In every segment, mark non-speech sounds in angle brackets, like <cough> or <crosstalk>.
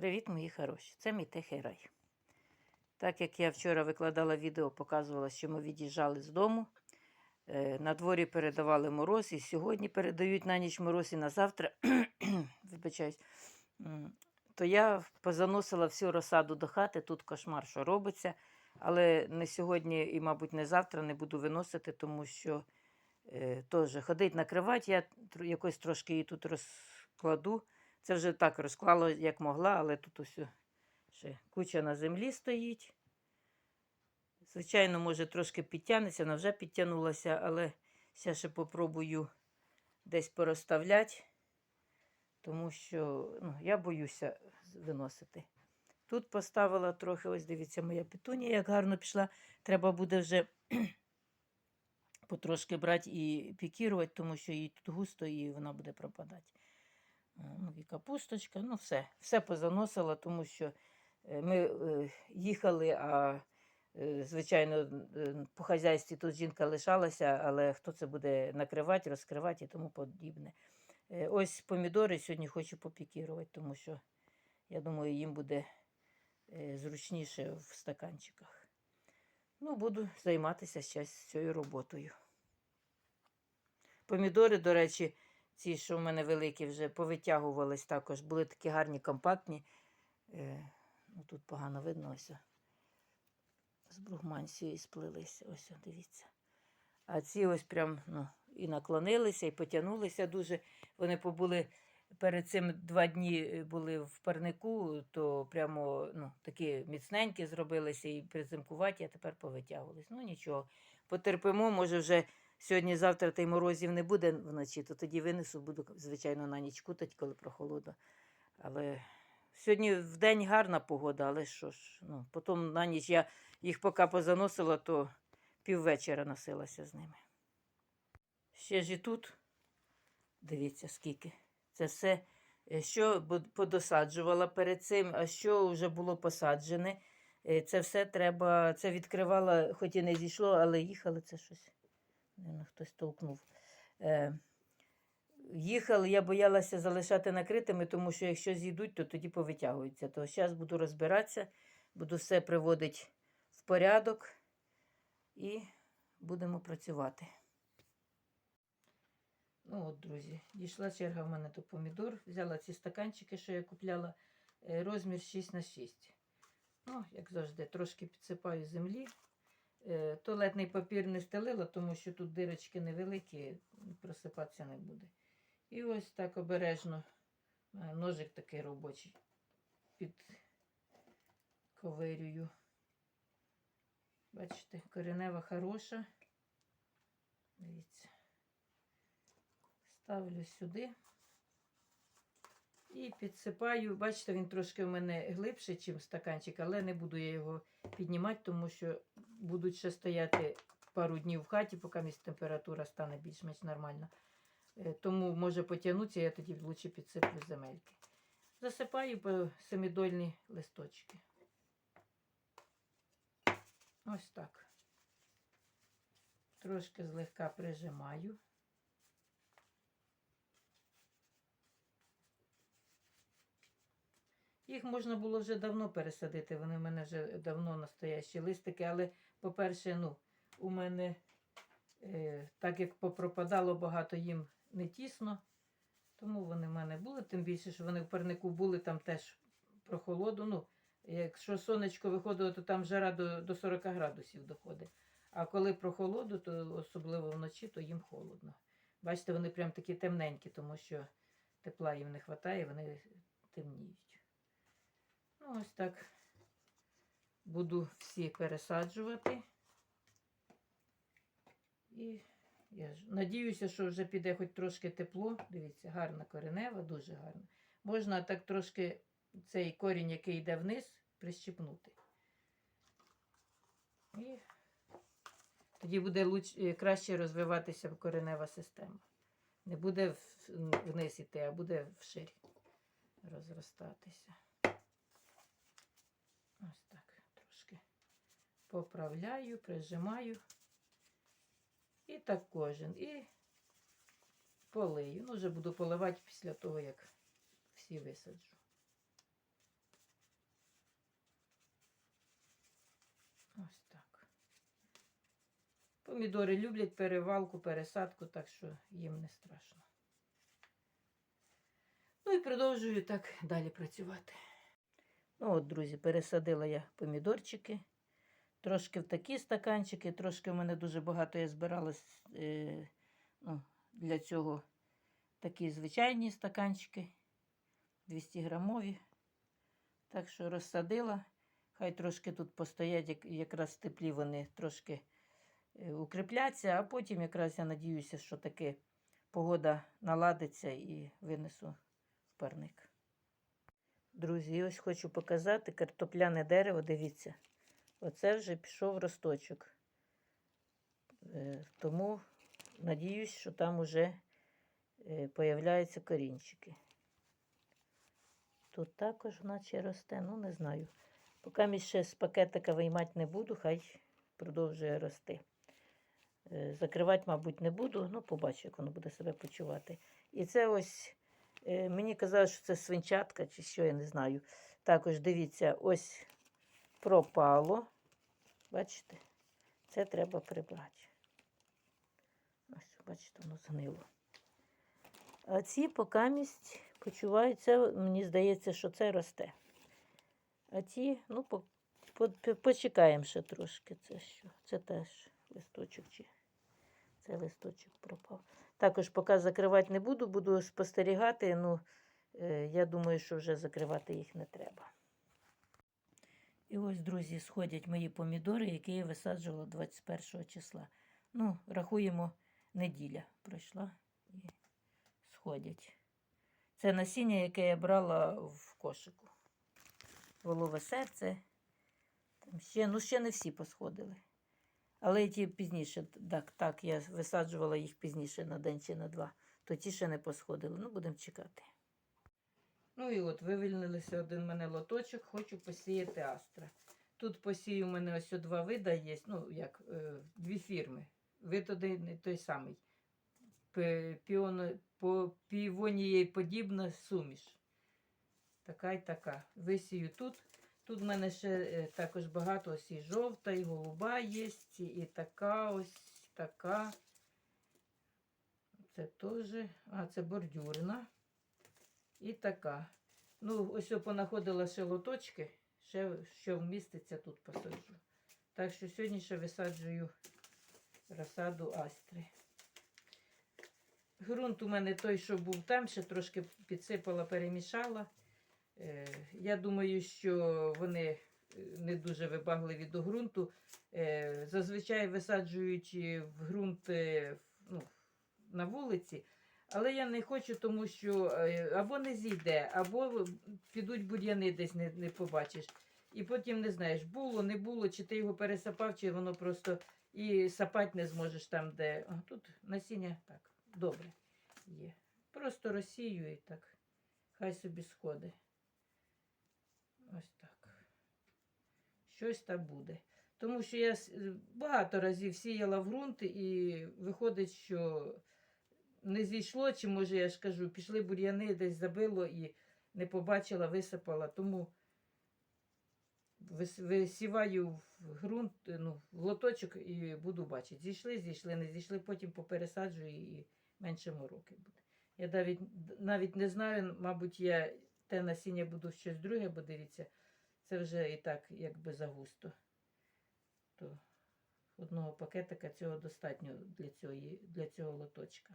Привіт, мої хороші! Це мій тихий рай. Так як я вчора викладала відео, показувала, що ми від'їжджали з дому. е, На дворі передавали мороз, і сьогодні передають на ніч мороз, і на завтра, <clears throat> вибачаюсь, то я позаносила всю розсаду до хати. Тут кошмар, що робиться. Але не сьогодні і, мабуть, не завтра не буду виносити, тому що е, теж ходить накривати. Я якось трошки її тут розкладу. Це вже так розклала, як могла, але тут ось ще куча на землі стоїть. Звичайно, може, трошки підтягнеться, вона вже підтягнулася, але ще ще попробую десь порозставляти, тому що ну, я боюся виносити. Тут поставила трохи, ось дивіться, моя петунія, як гарно пішла. Треба буде вже <clears throat> потрошки брати і пікірувати, тому що їй тут густо і вона буде пропадати. Е, Ну, і капусточка, ну все, все позаносила, тому що е, ми е, їхали, а звичайно, по хазяйстві тут жінка лишалася, але хто це буде накривати, розкривати і тому подібне. Ось помідори сьогодні хочу попікірувати, тому що я думаю, їм буде зручніше в стаканчиках. Ну, буду займатися зараз цією роботою. Помідори, до речі, ці, що в мене великі, вже повитягувались також. Були такі гарні, компактні. Е, ну, тут погано видно ось. З бругмансією сплилися. Ось, дивіться. А ці ось прям ну, і наклонилися, і потягнулися дуже. Вони побули перед цим два дні е, були в парнику, то прямо ну, такі міцненькі зробилися і призимкуваті, а тепер повитягувались. Ну нічого, потерпимо, може вже сьогодні-завтра та й морозів не буде вночі, то тоді винесу, буду, звичайно, на ніч кутати, коли прохолода. Але сьогодні в день гарна погода, але що ж, ну, потім на ніч я їх поки позаносила, то піввечора носилася з ними. Ще ж і тут, дивіться, скільки. Це все, е, що подосаджувала перед цим, а що вже було посаджене. Е, Це все треба, це відкривала, хоч і не зійшло, але їхали це щось. Хтось толкнув. Е, їхали, я боялася залишати накритими, тому що якщо зійдуть, то тоді повитягуються. То зараз буду розбиратися, буду все приводити в порядок і будемо працювати. Ну от, друзі, дійшла черга в мене до помідор. Взяла ці стаканчики, що я купляла, е, розмір 6 на 6. Ну, як завжди, трошки підсипаю землі. Е, Туалетний папір не стелила, тому що тут дирочки невеликі, просипатися не буде. І ось так обережно, е, ножик такий робочий, під ковирюю. Бачите, коренева хороша. Дивіться. Ставлю сюди і підсипаю. Бачите, він трошки в мене глибший, ніж стаканчик, але не буду я його піднімати, тому що будуть ще стояти пару днів в хаті, поки температура стане більш-менш нормальна. Е, Тому може потягнутися, я тоді лучше підсиплю земельки. Засипаю по семидольні листочки. Ось так. Трошки злегка прижимаю. Їх можна було вже давно пересадити, вони в мене вже давно настоящі листики, але, по-перше, ну, у мене, е, так як попропадало багато їм не тісно, тому вони в мене були, тим більше, що вони в парнику були, там теж прохолоду. Ну, якщо сонечко виходило, то там жара до, до 40 градусів доходить. А коли прохолоду, то особливо вночі, то їм холодно. Бачите, вони прям такі темненькі, тому що тепла їм не вистачає, вони темніють. Ну, ось так буду всі пересаджувати. І я ж надіюся, що вже піде хоч трошки тепло. Дивіться, гарна коренева, дуже гарна. Можна так трошки цей корінь, який йде вниз, прищипнути. І тоді буде луч... е, краще розвиватися коренева система. Не буде вниз іти, а буде вширь розростатися. поправляю, прижимаю. І так кожен. І полию. Ну, вже буду поливати після того, як всі висаджу. Ось так. Помідори люблять перевалку, пересадку, так що їм не страшно. Ну і продовжую так далі працювати. Ну от, друзі, пересадила я помідорчики. Трошки в такі стаканчики, трошки в мене дуже багато я збирала е, ну, для цього такі звичайні стаканчики, 200 грамові. Так що розсадила. Хай трошки тут постоять, як, якраз теплі вони трошки е, укріпляться, а потім якраз я надіюся, що таки погода наладиться і винесу в парник. Друзі, ось хочу показати картопляне дерево. Дивіться, оце вже пішов росточок. Е, Тому надіюсь, що там уже е, появляються корінчики. Тут також наче росте, ну не знаю. Поки мі ще з пакетика виймати не буду, хай продовжує рости. Е, Закривати, мабуть, не буду, ну побачу, як воно буде себе почувати. І це ось, мені казали, що це свинчатка чи що, я не знаю. Також дивіться, ось пропало. Бачите? Це треба прибрати. Ось, бачите, воно згнило. А ці покамість почуваються, мені здається, що це росте. А ті, ну, по, по, по- почекаємо ще трошки. Це що? Це теж листочок чи це листочок пропав. Також поки закривати не буду, буду спостерігати. Ну, е, я думаю, що вже закривати їх не треба. І ось, друзі, сходять мої помідори, які я висаджувала 21 числа. Ну, рахуємо, неділя пройшла і сходять. Це насіння, яке я брала в кошику. Волове серце. Там ще, ну, ще не всі посходили. Але ті пізніше, так, так, я висаджувала їх пізніше на день чи на два, то ті ще не посходили. Ну, будемо чекати. Ну і от вивільнилися один мене лоточок, хочу посіяти астра. Тут посію у мене ось два вида є, ну як е, дві фірми. Вид один і той самий. Піоно, по півонієї подібна суміш. Така й така. Висію тут. Тут в мене ще е, також багато ось і жовта, і голуба є, і така ось така. Це теж. А, це бордюрна. І така. Ну, ось понаходила ще лоточки, ще що вміститься тут посаджу. Так що сьогодні ще висаджую розсаду астри. Грунт у мене той, що був там, ще трошки підсипала, перемішала. Е, Я думаю, що вони е, не дуже вибагливі до ґрунту. Е, Зазвичай висаджують е, в ґрунт ну, на вулиці, але я не хочу, тому що е, або не зійде, або підуть бур'яни десь не, не побачиш. І потім не знаєш, було, не було, чи ти його пересапав, чи воно просто і сапати не зможеш там, де. А, тут насіння так, добре є. Просто розсію і так. Хай собі сходить. Ось так. Щось там буде. Тому що я багато разів сіяла в ґрунт, і виходить, що не зійшло, чи може я ж кажу, пішли бур'яни, десь забило і не побачила, висипала. Тому висіваю в ґрунт, ну, в лоточок і буду бачити. Зійшли, зійшли, не зійшли, потім попересаджую і менше мороки буде. Я навіть, навіть не знаю, мабуть, я те насіння буду щось друге, бо дивіться, це вже і так якби загусто. То одного пакетика цього достатньо для цього, для цього лоточка.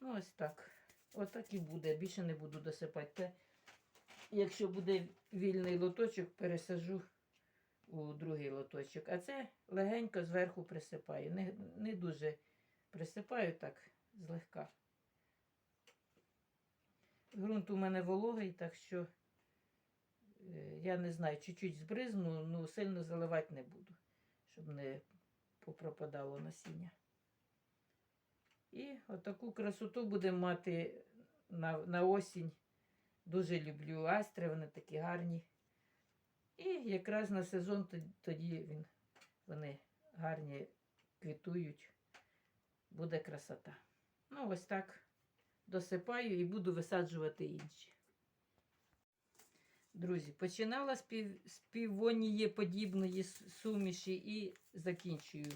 Ну, ось так. Отак і буде. Більше не буду досипати. Те, якщо буде вільний лоточок, пересажу у другий лоточок. А це легенько зверху присипаю. Не, не дуже присипаю так злегка. Грунт у мене вологий, так що е, я не знаю, чуть-чуть збризну, ну сильно заливати не буду, щоб не попропадало насіння. І отаку красоту будемо мати на, на осінь. Дуже люблю астри, вони такі гарні. І якраз на сезон тоді він, вони гарні квітують. Буде красота. Ну, ось так досипаю і буду висаджувати інші. Друзі, починала з, пів, с- суміші і закінчую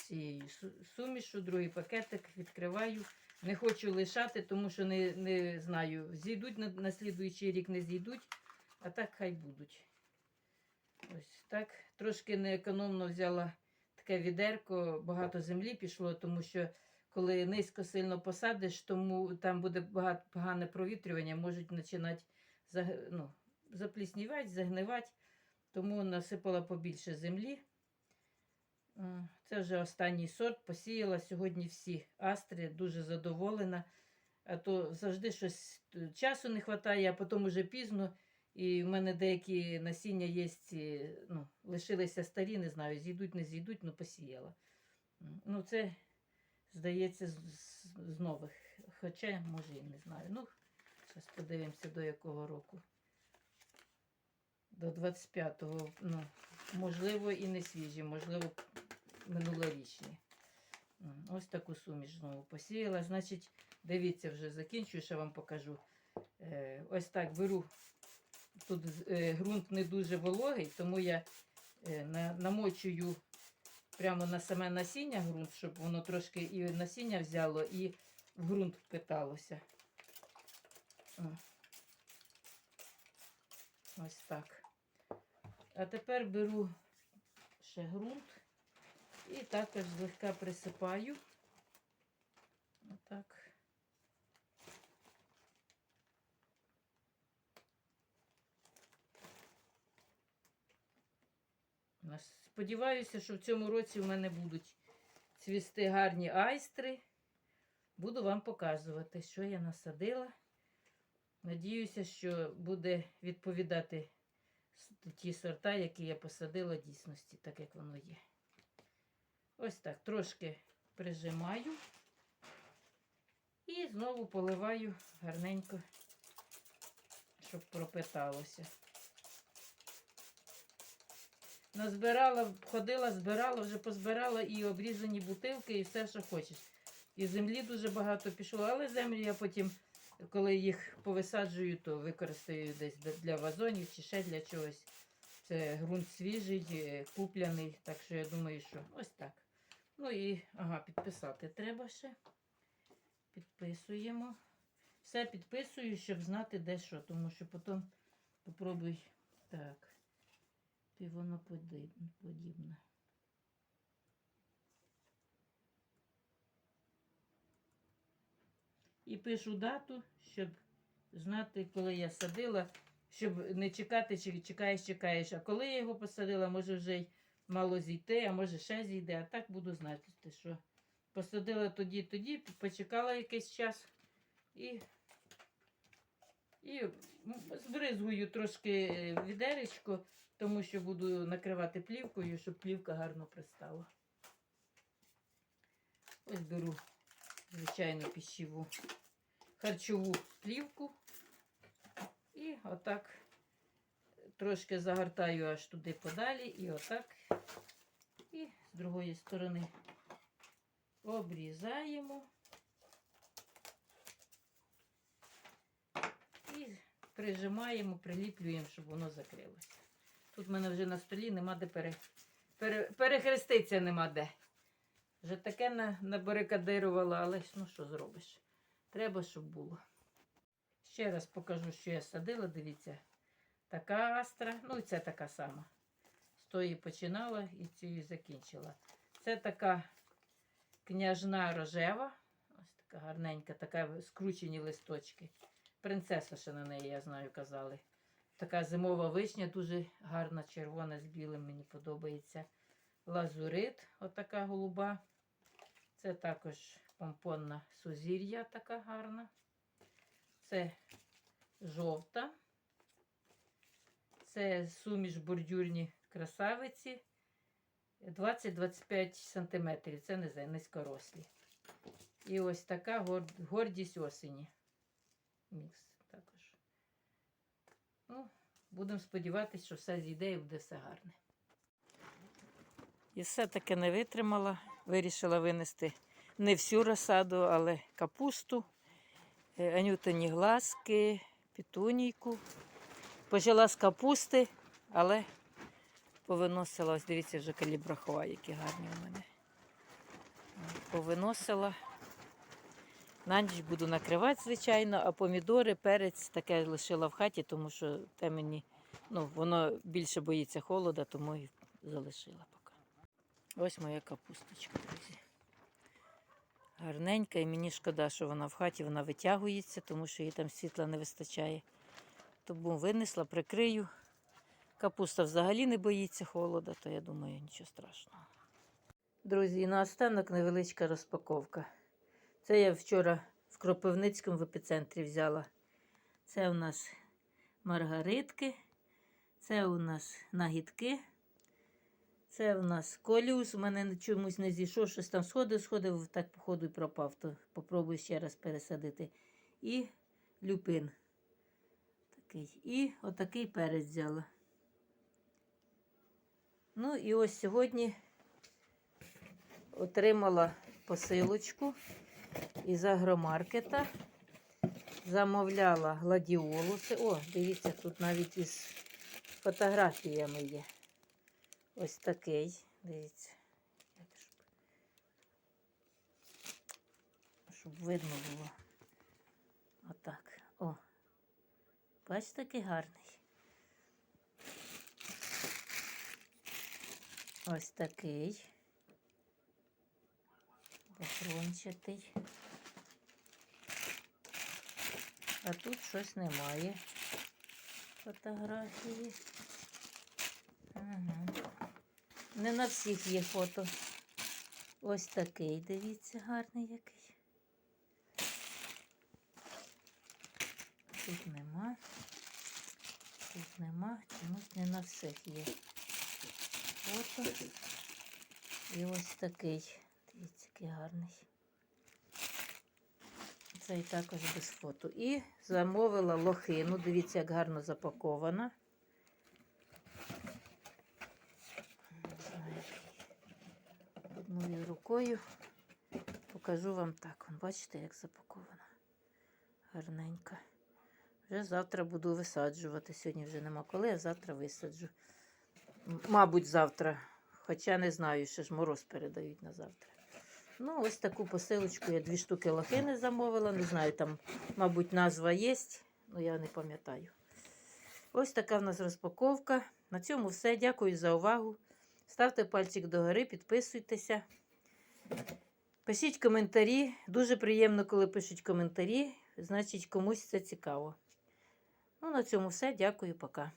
цією су- сумішу, другий пакетик відкриваю. Не хочу лишати, тому що не, не знаю, зійдуть на, на слідуючий рік, не зійдуть, а так хай будуть. Ось так. Трошки неекономно взяла таке відерко, багато землі пішло, тому що коли низько сильно посадиш, тому там буде багато погане провітрювання, можуть починати ну, запліснівати, загнивати. Тому насипала побільше землі. Це вже останній сорт. Посіяла сьогодні всі астри, дуже задоволена. А то завжди щось е, часу не вистачає, а потім уже пізно. І в мене деякі насіння є, ну, лишилися старі, не знаю, зійдуть, не зійдуть, ну посіяла. Ну, це, здається, з- з нових. Хоча, може, і не знаю. Ну, зараз подивимося, до якого року. До 25-го, ну, можливо, і не свіжі, можливо, минулорічні. Ось таку суміш знову посіяла. Значить, дивіться, вже закінчую, ще вам покажу. Е, ось так беру. Тут е, ґрунт не дуже вологий, тому я е, намочую прямо на саме насіння ґрунт, щоб воно трошки і насіння взяло, і в ґрунт впиталося. Ось так. А тепер беру ще ґрунт і також злегка присипаю. Отак. Сподіваюся, що в цьому році в мене будуть цвісти гарні айстри. Буду вам показувати, що я насадила. Надіюся, що буде відповідати ті сорта, які я посадила дійсності, так як воно є. Ось так, трошки прижимаю і знову поливаю гарненько, щоб пропиталося. Назбирала, ходила, збирала, вже позбирала і обрізані бутилки, і все, що хочеш. І землі дуже багато пішло, але землю я потім, коли їх повисаджую, то використаю десь для- вазонів чи ще для чогось. Це ґрунт свіжий, е, купляний, так що я думаю, що ось так. Ну і ага, підписати треба ще. Підписуємо. Все підписую, щоб знати, де що, тому що потім попробуй так. Півоноподібне. І пишу дату, щоб знати, коли я садила, щоб не чекати, чи чекаєш, чекаєш. А коли я його посадила, може вже й мало зійти, а може ще зійде, а так буду знати, що посадила тоді, тоді, почекала якийсь час і, і збризгую трошки е, відеречко, тому що буду накривати плівкою, щоб плівка гарно пристала. Ось беру, звичайно, пищеву харчову плівку і отак трошки загортаю аж туди подалі, і отак. І з другої сторони обрізаємо і прижимаємо, приліплюємо, щоб воно закрилося. Тут в мене вже на столі нема де пере, пере, перехреститися нема де. Вже таке на, але ну що зробиш? Треба, щоб було. Ще раз покажу, що я садила. Дивіться, така астра, ну і це така сама. З тої починала і цією закінчила. Це така княжна рожева. Ось така гарненька, така скручені листочки. Принцеса ще на неї, я знаю, казали. Така зимова вишня, дуже гарна, червона з білим, мені подобається. Лазурит, отака голуба. Це також помпонна сузір'я така гарна. Це жовта. Це суміш бордюрні красавиці. 20-25 см. Це низькорослі. І ось така гордість осені. Мікс також. Ну, будемо сподіватися, що все зійде і буде все гарне. І все-таки не витримала. Вирішила винести не всю розсаду, але капусту, е, анютині глазки, пітунійку. Почала з капусти, але повиносила, ось дивіться, вже калібрахова, які гарні у мене. Повиносила. На ніч буду накривати, звичайно, а помідори, перець таке лишила в хаті, тому що те мені, ну, воно більше боїться холода, тому і залишила поки. Ось моя капусточка, друзі. Гарненька, і мені шкода, що вона в хаті вона витягується, тому що їй там світла не вистачає. Тому винесла, прикрию. Капуста взагалі не боїться холода, то я думаю, нічого страшного. Друзі, і наостанок невеличка розпаковка. Це я вчора в Кропивницькому в епіцентрі взяла. Це у нас маргаритки, це у нас нагідки, це у нас коліус. У мене чомусь не зійшов, щось там сходив, сходив, так походу і пропав. То попробую ще раз пересадити. І люпин. Такий. І отакий перець взяла. Ну і ось сьогодні отримала посилочку із агромаркета. Замовляла гладіолуси. О, дивіться, тут навіть із фотографіями є. Ось такий. Дивіться. Щоб, видно було. Отак. О. Бачите, який гарний. Ось такий. Бахрончатий. А тут щось немає. Фотографії. Ага. Не на всіх є фото. Ось такий, дивіться, гарний який. Тут нема. Тут нема, чомусь не на всіх є. Фото. І ось такий. Дивіться, який гарний. Цей також без фото. І замовила лохину. Дивіться, як гарно запакована. Одною рукою покажу вам так. Бачите, як запакована. Гарненька. Вже завтра буду висаджувати. Сьогодні вже нема коли, а завтра висаджу. Мабуть, завтра. Хоча не знаю, ще ж мороз передають на завтра. Ну, ось таку посилочку я дві штуки лохини замовила. Не знаю, там, мабуть, назва є, але я не пам'ятаю. Ось така в нас розпаковка. На цьому все. Дякую за увагу. Ставте пальчик догори, підписуйтеся. Пишіть коментарі. Дуже приємно, коли пишуть коментарі. Значить, комусь це цікаво. Ну, на цьому все. Дякую, пока.